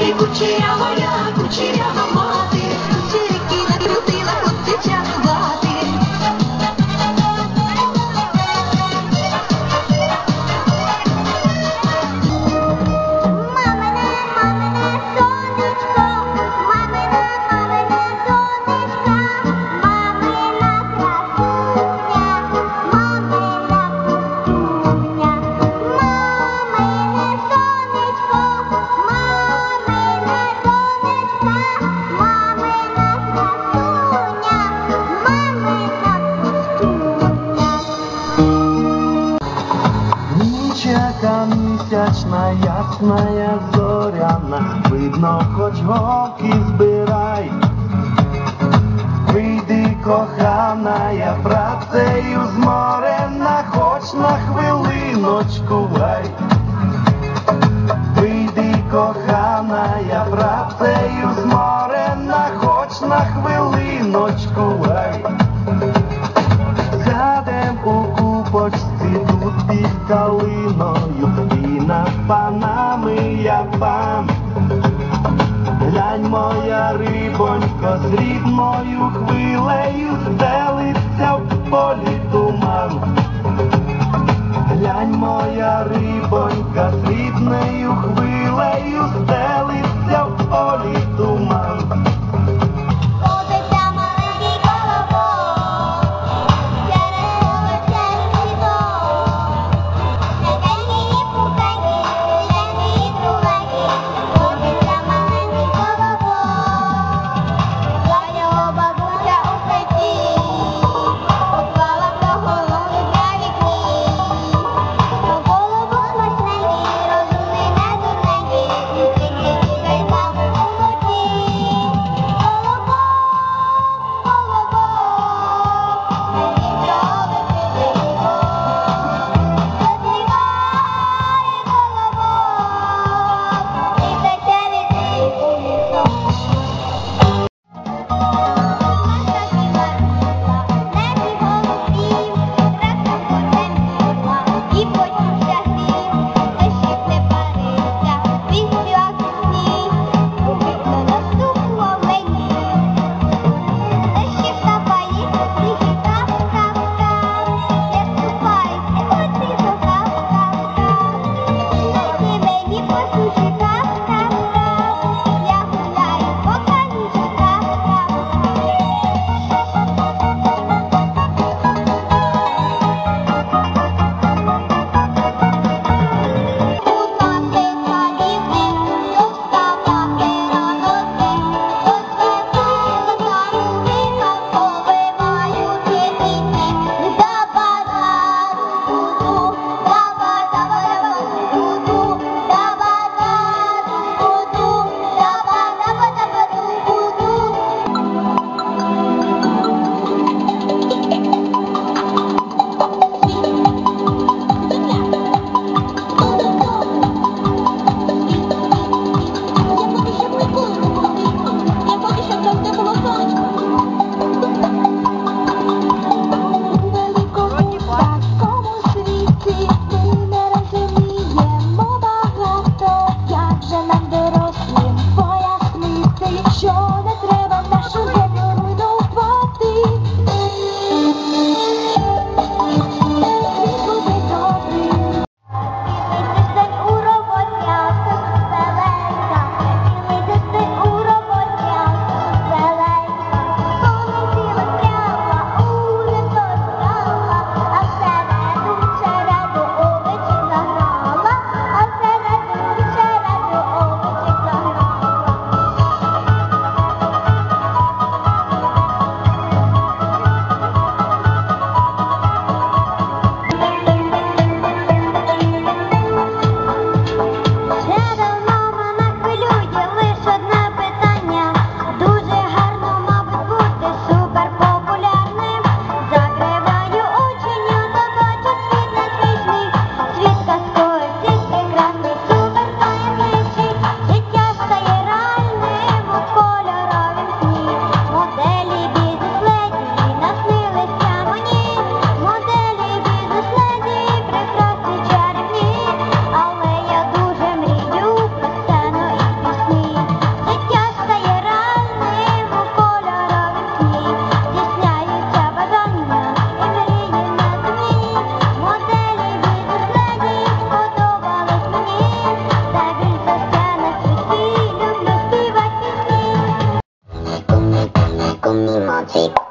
Ой, кучерява Ясная зоряна, видно, хоч голки збирай. Вийди, кохана, я працею зморена, хоч на хвилиночку вай. Вийди, кохана, я працею зморена, хоч на хвилиночку вай. Сядем у купочці тут під калиною, і над панами я. Глянь, моя рибонько, срібною хвилею стелиться в полі туман. Глянь, моя рибонька, срібною хвилею стелиться only Monty.